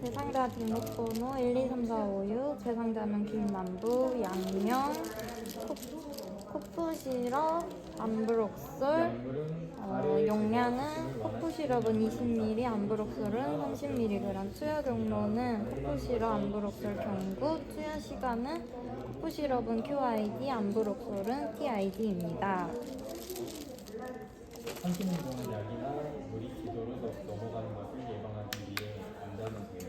대상자 등록번호 1, 2, 3, 4, 5, 6 대상자는 김남부, 양명, 코- 코프 암브록솔 어, 용량은 코프 시럽은 20ml, 암브록솔은 30mg 투여 경로는 코프 시럽, 암브록솔 경구 투여 시간은 코프 시럽은 QID, 암브록솔은 TID입니다. 삼키는 동안 약이나 물이 기도로 넘- 넘어가는 것을 예방하기 위해 돼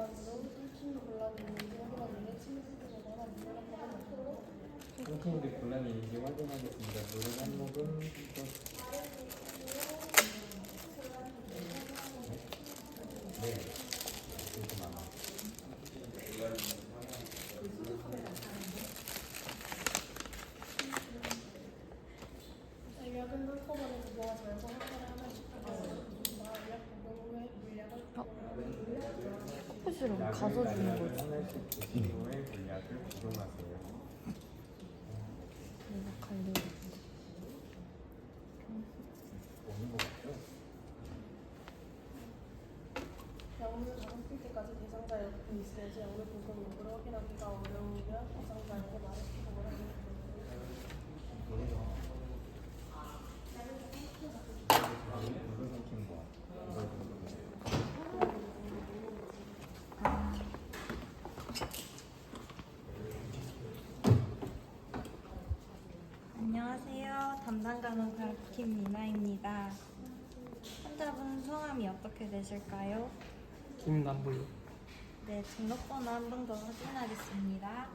나도 훔친 곤란이 있는지 확인하겠습니다. 물을 한 모금 네. 그렇게 많아. 약은 한꺼번에 모아서 해서 한꺼번에 하나씩 하겠습니다. 약 복용 후에 물약을 시럽 가져주는 약을 거지. 대상자 옆에 있어야지 약물 복용 여부를 확인하기가 어려우면 대상자에게 말을 하는 겁니다. 물을 삼킨 거. 이걸 복용해요. 안녕하세요. 담당 간호사 김미나입니다. 환자분 성함이 어떻게 되실까요? 김남부요. 네, 등록번호 한 번 더 확인하겠습니다.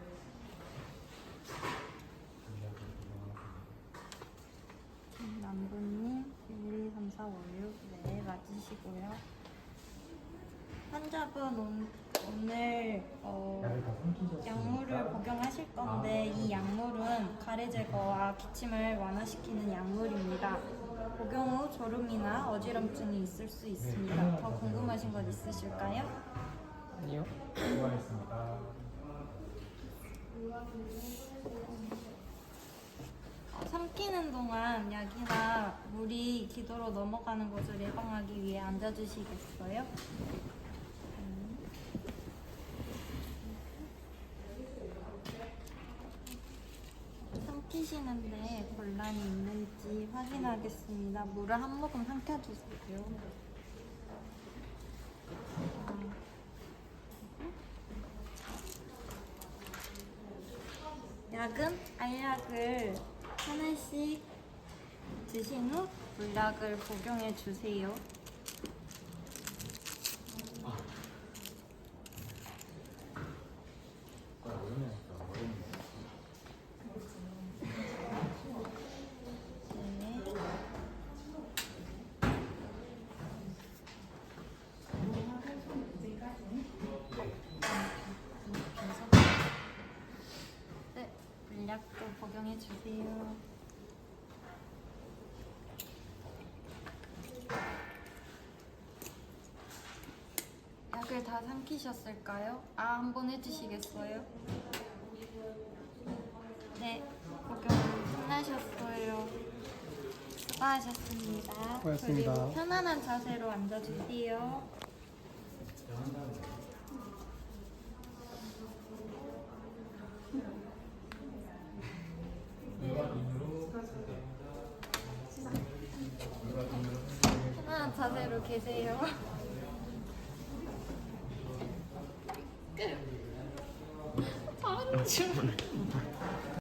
남부님 1, 2, 3, 4, 5, 6 네, 맞으시고요. 환자분 온, 오늘 어, 약물을 복용하실 건데 이 약물은 가래 제거와 기침을 완화시키는 약물입니다. 복용 후 졸음이나 어지럼증이 있을 수 있습니다. 더 궁금하신 것 있으실까요? 아니요. 수고하셨습니다. 어, 삼키는 동안 약이나 물이 기도로 넘어가는 것을 예방하기 위해 앉아주시겠어요? 음. 삼키시는데 곤란이 있는지 확인하겠습니다. 물을 한 모금 삼켜주세요. 약은 알약을 하나씩 드신 후 물약을 복용해 주세요. 네. 네, 물약도 복용해 주세요. 약을 다 삼키셨을까요? 아, 한 번 해주시겠어요? 네, 복용 끝나셨어요. 수고하셨습니다. 수고하셨습니다. 그리고 편안한 자세로 앉아주세요. 자세로 계세요. 끝. 잘하는 춤.